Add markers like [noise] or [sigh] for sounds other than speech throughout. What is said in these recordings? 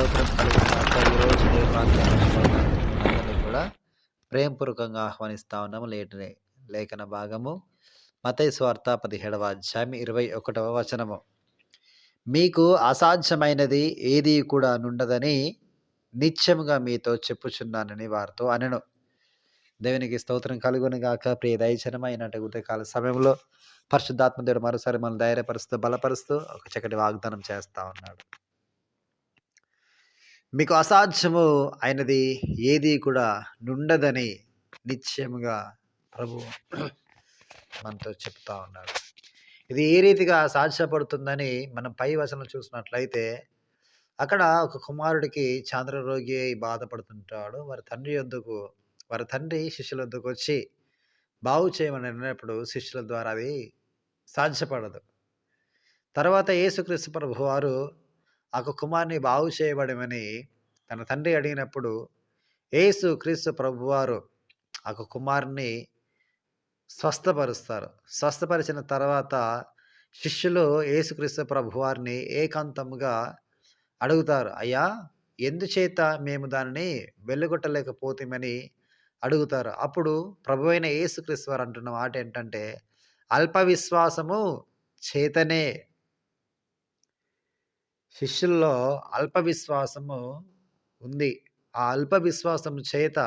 స్తోత్రం కలుగుతాక ఈరోజు దేవుని వాగ్దానం కూడా ప్రేమపూర్వకంగా ఆహ్వానిస్తా ఉన్నాము లేట లేఖన భాగము మతయ స్వార్థ పదిహేడవ అధ్యాయం ఇరవై ఒకటవ వచనము. మీకు అసాధ్యమైనది ఏది కూడా నుండదని నిత్యముగా మీతో చెప్పుచున్నానని వారితో అనను. దేవునికి స్తోత్రం కలుగును గాక. ప్రియ దయచనమైనటువంటి ఉదయకాల సమయంలో పరిశుద్ధాత్మ దేవుడు మరోసారి మనం ధైర్యపరుస్తూ బలపరుస్తూ ఒక చక్కటి వాగ్దానం చేస్తా ఉన్నాడు. మీకు అసాధ్యము అయినది ఏది కూడా నుండదని నిశ్చయముగా ప్రభు [clears throat] మనతో చెప్తా ఉన్నాడు. ఇది ఏ రీతిగా సాధ్యపడుతుందని మనం పై వచనం చూసినట్లయితే అక్కడ ఒక కుమారుడికి చాంద్రరోగి అయి బాధపడుతుంటాడు. వారి తండ్రి యొద్దకు వారి తండ్రి శిష్యుల వద్దకు వచ్చి బాగు చేయమని అన్నప్పుడు శిష్యుల ద్వారా అది సాధ్యపడదు. తర్వాత యేసుక్రీస్తు ప్రభు వారు ఆ కుమార్ని బాగు చేయబడమని తన తండ్రి అడిగినప్పుడు ఏసు క్రీస్తు ప్రభువారు ఆ కుమారుని స్వస్థపరుస్తారు. స్వస్థపరిచిన తర్వాత శిష్యులు ఏసుక్రీస్తు ప్రభువారిని ఏకాంతముగా అడుగుతారు. అయ్యా ఎందుచేత మేము దానిని వెళ్ళగొట్టలేకపోతామని అడుగుతారు. అప్పుడు ప్రభు అయిన యేసుక్రీస్తు వారు అంటున్న మాట ఏంటంటే అల్ప విశ్వాసము చేతనే శిష్యుల్లో అల్ప విశ్వాసము ఉంది. ఆ అల్ప విశ్వాసం చేత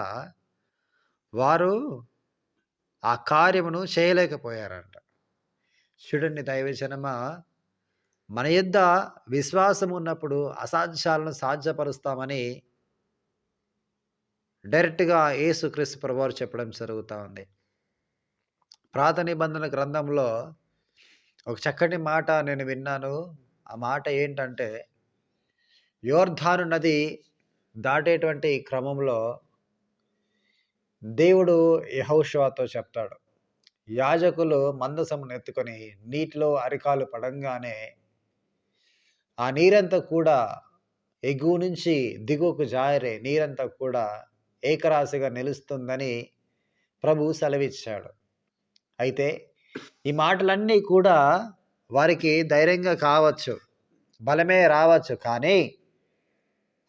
వారు ఆ కార్యమును చేయలేకపోయారంట. చూడండి దైవజనమా? మన యొద్ద విశ్వాసం ఉన్నప్పుడు అసాధ్యాలను సాధ్యపరుస్తామని డైరెక్ట్గా యేసుక్రీస్తు ప్రభువారు చెప్పడం జరుగుతూ ఉంది. ప్రాత నిబంధన గ్రంథంలో ఒక చక్కటి మాట నేను విన్నాను. ఆ మాట ఏంటంటే యోర్ధాను నది దాటేటువంటి క్రమంలో దేవుడు యహౌషవాతో చెప్తాడు. యాజకులు మందసమును ఎత్తుకొని నీటిలో అరికాలు పడంగానే ఆ నీరంతా కూడా ఎగువ నుంచి దిగువకు జారే నీరంతా కూడా ఏకరాశిగా నిలుస్తుందని ప్రభు సెలవిచ్చాడు. అయితే ఈ మాటలన్నీ కూడా వారికి ధైర్యంగా కావచ్చు బలమే రావచ్చు. కానీ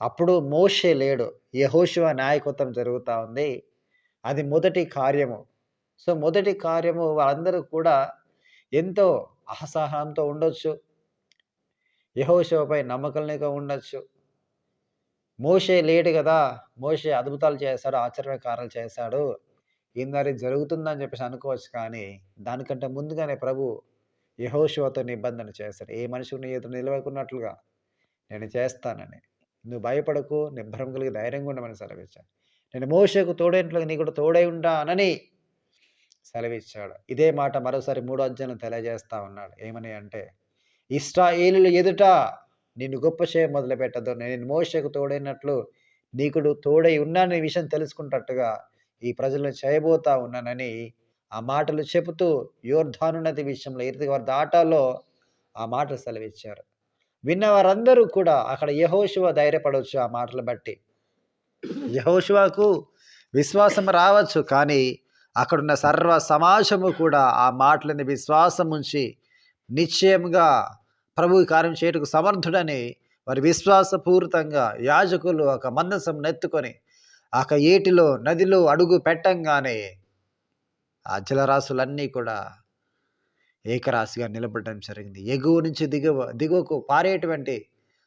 అప్పుడు మోషే లేడు. యహోశివ నాయకత్వం జరుగుతూ ఉంది. అది మొదటి కార్యము. సో మొదటి కార్యము వాళ్ళందరూ కూడా ఎంతో అసహనంతో ఉండొచ్చు. యహోశివపై నమ్మకంగా ఉండొచ్చు. మోషే లేడు కదా. మోషే అద్భుతాలు చేశాడు ఆశ్చర్యకారాలు చేశాడు. ఇందరి జరుగుతుందని చెప్పేసి అనుకోవచ్చు కానీ దానికంటే ముందుగానే ప్రభు యహోశివతో నిబంధన చేశాడు ఏ మనిషిని నీ ఎదురు నిలవకున్నట్లుగా నేను చేస్తానని. నువ్వు భయపడకు నిబ్బరం కలిగి ధైర్యంగా ఉండమని సెలవిచ్చాను నేను మోషకు తోడైనట్లుగా నీ కూడా తోడై ఉంటానని సెలవిచ్చాడు. ఇదే మాట మరోసారి మూడో అధ్యాయం తెలియజేస్తా ఉన్నాడు. ఏమని అంటే ఇస్రాయేలు ఎదుట నిన్ను గొప్ప చేయ మొదలుపెట్టదు నేను మోసకు తోడైనట్లు నీకుడు తోడై ఉన్నానని విషయం తెలుసుకుంటట్టుగా ఈ ప్రజలను చేయబోతా ఉన్నానని ఆ మాటలు చెబుతూ యోర్ధాను నది విషయంలో ఏ వారి దాటాలో ఆ మాటలు సెలవిచ్చారు. విన్న వారందరూ కూడా అక్కడ యహోశివ ధైర్యపడవచ్చు ఆ మాటలు బట్టి. యహోశివకు విశ్వాసం రావచ్చు కానీ అక్కడున్న సర్వ సమాజము కూడా ఆ మాటలని విశ్వాసం ఉంచి నిశ్చయంగా ప్రభు కార్యం చేయటకు సమర్థుడని వారి విశ్వాసపూరితంగా యాజకులు ఒక మందసం నెత్తుకొని ఆక ఏటిలో నదిలో అడుగు పెట్టంగానే ఆ జలరాశులన్నీ కూడా ఏకరాశిగా నిలబడడం జరిగింది. ఎగువ నుంచి దిగువ దిగువకు పారేటువంటి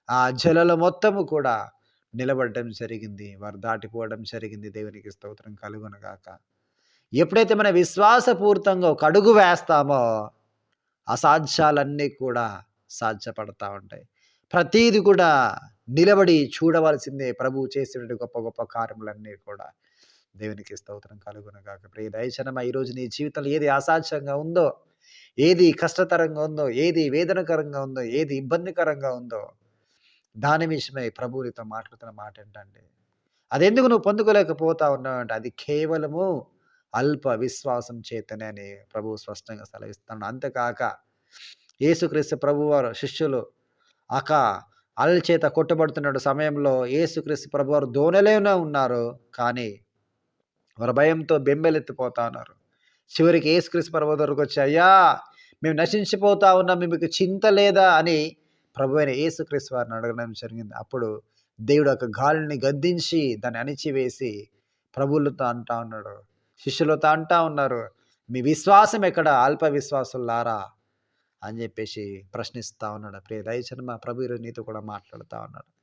ఆ జలల మొత్తము కూడా నిలబడడం జరిగింది. వారు దాటిపోవడం జరిగింది. దేవునికి స్తోత్రం కలుగునగాక. ఎప్పుడైతే మన విశ్వాసపూర్తంగా ఒక అడుగు వేస్తామో అసాధ్యాలన్నీ కూడా సాధ్యపడతా ఉంటాయి. ప్రతీది కూడా నిలబడి చూడవలసిందే. ప్రభు చేసినటువంటి గొప్ప గొప్ప కార్యములన్నీ కూడా దేవునికి స్తోత్రం కలుగునగాక ప్రియ దయచనమ ఈరోజు నీ జీవితంలో ఏది అసాధ్యంగా ఉందో ఏది కష్టతరంగా ఉందో ఏది వేదనకరంగా ఉందో ఏది ఇబ్బందికరంగా ఉందో దాని విషయమై ప్రభువునితో మాట్లాడుతున్న మాట ఏంటంటే అదెందుకు నువ్వు పొందుకోలేకపోతా ఉన్నావు అంటే అది కేవలము అల్ప విశ్వాసం చేతనే అని ప్రభువు స్పష్టంగా సెలవిస్తున్నాడు. అంతేకాక యేసుక్రీస్తు ప్రభు వారు శిష్యులు అక అల్ చేత కొట్టబడుతున్న సమయంలో యేసుక్రీస్తు ప్రభువారు దోనలేనే ఉన్నారు కానీ వారి భయంతో బెంబెలెత్తిపోతా ఉన్నారు. చివరికి ఏసుక్రీస్తు ప్రభు దగ్గరకు వచ్చి అయ్యా మేము నశించిపోతా ఉన్నాం మీకు చింత లేదా? అని ప్రభు అయిన ఏసుక్రీస్ వారిని అడగడం జరిగింది. అప్పుడు దేవుడు ఒక గాలిని గద్దించి దాన్ని అణిచివేసి ప్రభులతో అంటా ఉన్నాడు. శిష్యులతో అంటా ఉన్నారు మీ విశ్వాసం ఎక్కడ? అల్ప విశ్వాసులారా అని చెప్పేసి ప్రశ్నిస్తూ ఉన్నాడు. ప్రియ దయచని మా ప్రభు ఈరోజు నీతో కూడా మాట్లాడుతూ ఉన్నాడు.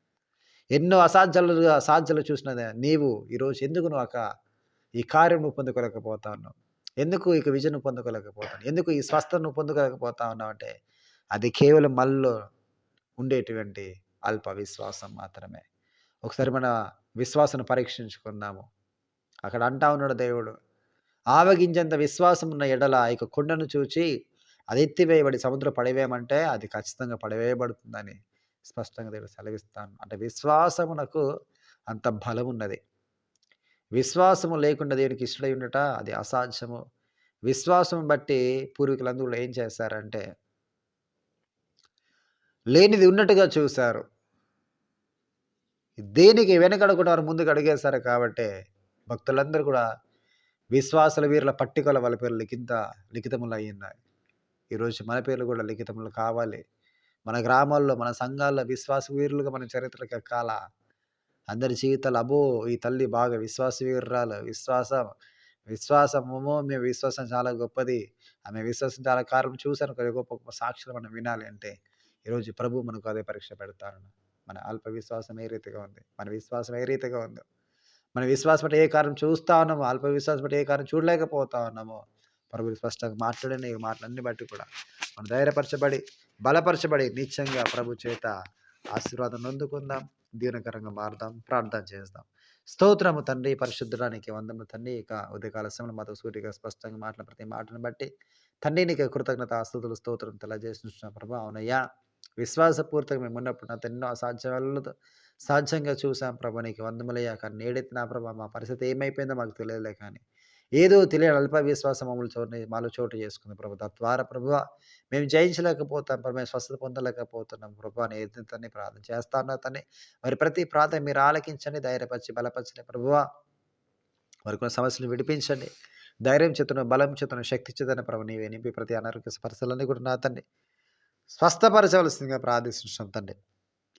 ఎన్నో అసాధ్యాలు అసాధ్యాలు చూసినదే. నీవు ఈరోజు ఎందుకు నువ్వు ఒక ఈ కార్యం నువ్వు పొందుకోలేకపోతా ఉన్నావు ఎందుకు ఇక విజయం పొందుకోలేకపోతాను? ఎందుకు ఈ స్వస్థను నువ్వు పొందుకోలేకపోతా ఉన్నావు అంటే అది కేవలం మనలో ఉండేటువంటి అల్ప విశ్వాసం మాత్రమే. ఒకసారి మన విశ్వాసాన్ని పరీక్షించుకున్నాము అక్కడ అంటా ఉన్నాడు దేవుడు ఆవగించేంత విశ్వాసం ఉన్న ఎడల ఇక కొండను చూచి అది ఎత్తివేయబడి సముద్రం పడివేయమంటే అది ఖచ్చితంగా పడివేయబడుతుందని స్పష్టంగా దేవుడు సెలవిస్తాను. అంటే విశ్వాసమునకు అంత బలం ఉన్నది విశ్వాసము లేకుండా దేవునికి ఇష్టడై ఉండట అది అసాధ్యము. విశ్వాసం బట్టి పూర్వీకులందరూ ఏం చేశారంటే లేనిది ఉన్నట్టుగా చూశారు. దేనికి వెనకడకుండా వారు ముందుకు అడిగేశారు కాబట్టి భక్తులందరూ కూడా విశ్వాసుల వీరుల పట్టికల వాళ్ళ పేర్లు లిఖిత లిఖితములు అయ్యున్నాయి ఈరోజు మన పేర్లు కూడా లిఖితములు కావాలి. మన గ్రామాల్లో మన సంఘాల్లో విశ్వాస వీరులుగా మన చరిత్రకి ఎక్కాల? అందరి జీవితాలు అబో ఈ తల్లి బాగా విశ్వాసవీర్రాలు విశ్వాసం విశ్వాసము మేము విశ్వాసం చాలా గొప్పది. ఆమె విశ్వాసం చాలా కారణం చూశాను. కదా గొప్ప గొప్ప సాక్షులు మనం వినాలి అంటే ఈరోజు ప్రభు మనకు అదే పరీక్ష పెడతారు మన అల్ప విశ్వాసం ఏ రీతిగా ఉంది? మన విశ్వాసం ఏ రీతిగా ఉందో? మన విశ్వాసం బట్టి ఏ కారణం చూస్తా ఉన్నామో? అల్ప విశ్వాసం బట్టి ఏ కారణం చూడలేకపోతా ఉన్నామో? ప్రభు స్పష్టంగా మాట్లాడిన ఈ మాటలన్నీ బట్టి కూడా మనం ధైర్యపరచబడి బలపరచబడి నిత్యంగా ప్రభు చేత ఆశీర్వాదం అందుకుందాం దీవెనకరంగా మారుదాం ప్రార్థన చేద్దాం స్తోత్రము తండ్రి పరిశుద్ధడానికి వందము తండ్రి. ఇక ఉదయకాల సమయంలో మాతో సూటిగా స్పష్టంగా మాట్లాడిన ప్రతి మాటను బట్టి తండ్రి నీకు కృతజ్ఞత ఆస్తుతులు స్తోత్రం తెలియజేసిన ప్రభా. అవునయ్యా విశ్వాసపూర్తిగా మేము ఉన్నప్పుడు నాతో ఎన్నో అసాధ్యాలతో సాధ్యంగా చూసాం ప్రభా. నీకు వందములయ్యా కానీ నేడైతే నా ప్రభా మా పరిస్థితి ఏమైపోయిందో మాకు తెలియలే కానీ ఏదో తెలియని అల్ప విశ్వాసం మమ్మల్ని చోటు మాలో చోటు చేసుకుంది ప్రభు. తద్వారా ప్రభు మేము జయించలేకపోతాం. ప్రభు మేము స్వస్థత పొందలేకపోతున్నాం ప్రభు అని ఎదుగుతాన్ని ప్రార్థన చేస్తాను తని. మరి ప్రతి ప్రార్థన మీరు ఆలకించండి ధైర్యపరిచి బలపరచండి ప్రభువా వారి కొన్ని సమస్యలు విడిపించండి. ధైర్యం చేతున్న బలం చేతున్న శక్తి చేతన ప్రభు నీవే నింపి ప్రతి అనారోగ్య స్పర్శలన్నీ కూడా నా తండ్రి స్వస్థపరచవలసిందిగా ప్రార్థిస్తున్నాం తండ్రి.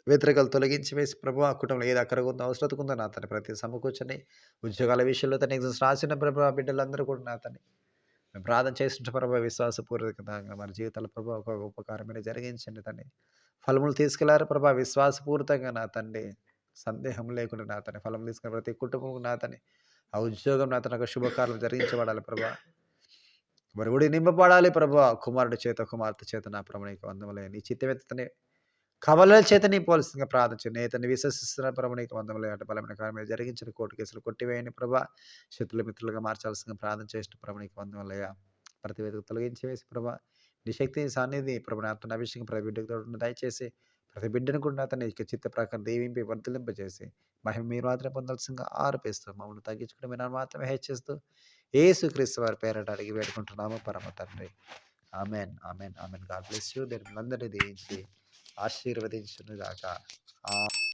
వ్యతిరేకలు తొలగించి వేసి ప్రభు ఆ కుటుంబంలో ఏది అక్కడ ఉందో అవసరం ఉందో నా తన ప్రతి సమకూర్చని ఉద్యోగాల విషయంలో తన ఎగ్జామ్స్ రాసిన ప్రభు ఆ బిడ్డలందరూ కూడా నా తని. మేము ప్రార్థన చేస్తుంటే ప్రభావ విశ్వాసపూర్వకంగా మన జీవితాల ప్రభావ ఒక ఉపకారమైన జరిగించండి తండ్రి ఫలములు తీసుకెళ్ళారు ప్రభా విశ్వాసపూరితంగా నా తండ్రి సందేహం లేకుండా నా తన. ఫలం తీసుకున్న ప్రతి కుటుంబం నా తని. ఆ ఉద్యోగం నా తన శుభకార్యం జరిగించబడాలి ప్రభా. మరి ఉడి నింపబడాలి ప్రభా కుమారుడి చేత కుమార్తె చేత నా ప్రమణిక వందములే. నీ చిత్తమెత్తనే కవలల చేత నింపవలసిందిగా ప్రార్థించు నేతని విశ్వసిస్తున్న ప్రభు నీకు వందములు అంటే బలమైన కార్యం జరిగించిన కోర్టు కేసులు కొట్టివేయని ప్రభా. శత్రుల మిత్రులుగా మార్చాల్సిందిగా ప్రార్థన చేసిన ప్రభు నీకు వందములయ్యా ప్రతి వేదిక తొలగించి వేసి ప్రభా. నీ శక్తి సాన్నిధి ప్రభు అతని అభిషేకం ప్రతి బిడ్డకు తోడు దయచేసి ప్రతి బిడ్డను కూడా అతని చిత్త ప్రకారం దీవింపి వర్ధలింపజేసి మహిమ మీరు మాత్రమే పొందాల్సిందిగా ఆరోపిస్తూ మమ్మల్ని తగ్గించుకుని మీరు మాత్రమే హెచ్చిస్తూ ఏసుక్రీస్తు వారి పేరట అడిగి వేడుకుంటున్నాము. పరమ తండ్రి. Amen amen amen. God bless you. దీని అందరినీ దీవించి ఆశీర్వదించునుగాక.